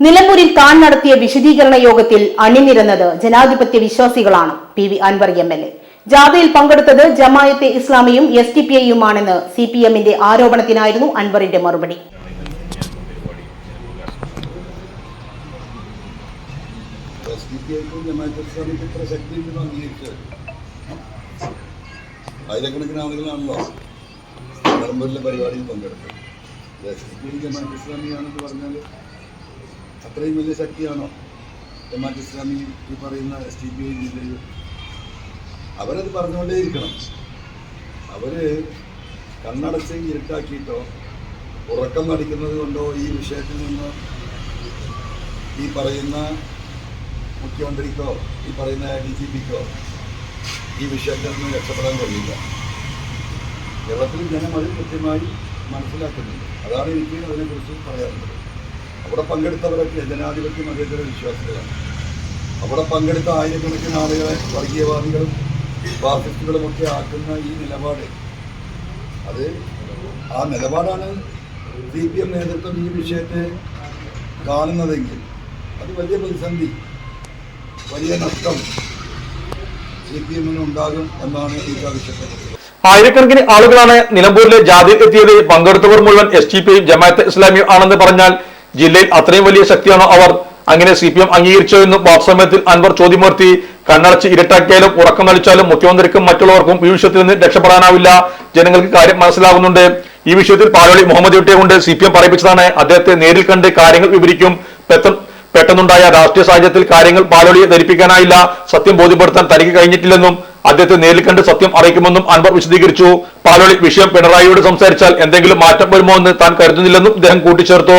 നിലമ്പൂരിൽ താൻ നടത്തിയ വിശദീകരണ യോഗത്തിൽ അണിനിരന്നത് ജനാധിപത്യ വിശ്വാസികളാണ്. P V Anvar M L A. ജാഥയിൽ പങ്കെടുത്തത് ജമായത്തെ ഇസ്ലാമിയും എസ് ടി പി ഐയുമാണെന്ന് സി പി എമ്മിന്റെ ആരോപണത്തിനായിരുന്നു അൻവറിന്റെ മറുപടി. ആയിരക്കണക്കിന് ആളുകളാണല്ലോ നിലമ്പൂരിലെ പരിപാടിയിൽ പങ്കെടുത്തത്. ജമാഅത്ത് ഇസ്ലാമിയാണെന്ന് പറഞ്ഞാൽ അത്രയും വലിയ ശക്തിയാണോ ജമാഅത്ത് ഇസ്ലാമി ഈ പറയുന്ന എസ് ഡി പി ഐ ജില്ലയിൽ അവരത് പറഞ്ഞുകൊണ്ടേയിരിക്കണം. അവർ കണ്ണടച്ച് ഇരുട്ടാക്കിയിട്ടോ ഉറക്കം നടിക്കുന്നത് കൊണ്ടോ ഈ വിഷയത്തിൽ നിന്ന് ഈ പറയുന്ന മുഖ്യമന്ത്രിക്കോ ഈ പറയുന്ന ഡി ജി പിക്കോ ഈ വിഷയത്തിൽ നിന്ന് രക്ഷപ്പെടാൻ കഴിയില്ല. കേരളത്തിൽ ജനം അത് കൃത്യമായി മനസ്സിലാക്കുന്നുണ്ട്. അതാണ് എനിക്ക് അതിനെക്കുറിച്ച് പറയാനുള്ളത്. അവിടെ പങ്കെടുത്തവരൊക്കെ ജനാധിപത്യ മതേതര വിശ്വാസികളാണ്. അവിടെ പങ്കെടുത്ത ആയിരക്കണക്കിന് ആളുകളെ വർഗീയവാദികളും ഫാസിസ്റ്റുകളും ഒക്കെ ആക്കുന്ന ഈ നിലപാട്. അത് ആ നിലപാടാണ് സി പി എം നേതൃത്വം ഈ വിഷയത്തെ കാണുന്നതെങ്കിൽ അത് വലിയ പ്രതിസന്ധി വലിയ നഷ്ടം സി പി എമ്മിന് ഉണ്ടാകും എന്നാണ് ഈ ആവശ്യപ്പെട്ടത്. ആയിരക്കണക്കിന് ആളുകളാണ് നിലമ്പൂരിലെ ജാതി എത്തിയത് പങ്കെടുത്തവർ മുഴുവൻ എസ് ടി പിയും ജമാഅത്ത് ഇസ്ലാമിയും ആണെന്ന് പറഞ്ഞാൽ ജില്ലയിൽ അത്രയും വലിയ ശക്തിയാണോ അവർ? അങ്ങനെ സി പി എം അംഗീകരിച്ചോ എന്ന് വാട്സമയത്തിൽ അൻവർ ചോദ്യമുയർത്തി. കണ്ണടച്ച് ഇരട്ടാക്കിയാലും ഉറക്കം നടിച്ചാലും മുഖ്യമന്ത്രിക്കും മറ്റുള്ളവർക്കും ഈ വിഷയത്തിൽ നിന്ന് രക്ഷപ്പെടാനാവില്ല. ജനങ്ങൾക്ക് കാര്യം മനസ്സിലാകുന്നുണ്ട് ഈ വിഷയത്തിൽ പാലോളി മുഹമ്മദ് യുട്ടിയെ കൊണ്ട് സി പി എം പറയിപ്പിച്ചതാണ്. അദ്ദേഹത്തെ നേരിൽ കണ്ട് കാര്യങ്ങൾ വിവരിക്കും. പെട്ടെന്നുണ്ടായ രാഷ്ട്രീയ സാഹചര്യത്തിൽ കാര്യങ്ങൾ പാലോളിയെ ധരിപ്പിക്കാനായില്ല. സത്യം ബോധ്യപ്പെടുത്താൻ തനിക്ക് കഴിഞ്ഞിട്ടില്ലെന്നും അദ്ദേഹത്തെ നേരിൽ കണ്ട് സത്യം അറിയിക്കുമെന്നും അൻവർ വിശദീകരിച്ചു. പാലോളി വിഷയം പിണറായിയോട് സംസാരിച്ചാൽ എന്തെങ്കിലും മാറ്റം വരുമോ എന്ന് താൻ കരുതുന്നില്ലെന്നും അദ്ദേഹം കൂട്ടിച്ചേർത്തു.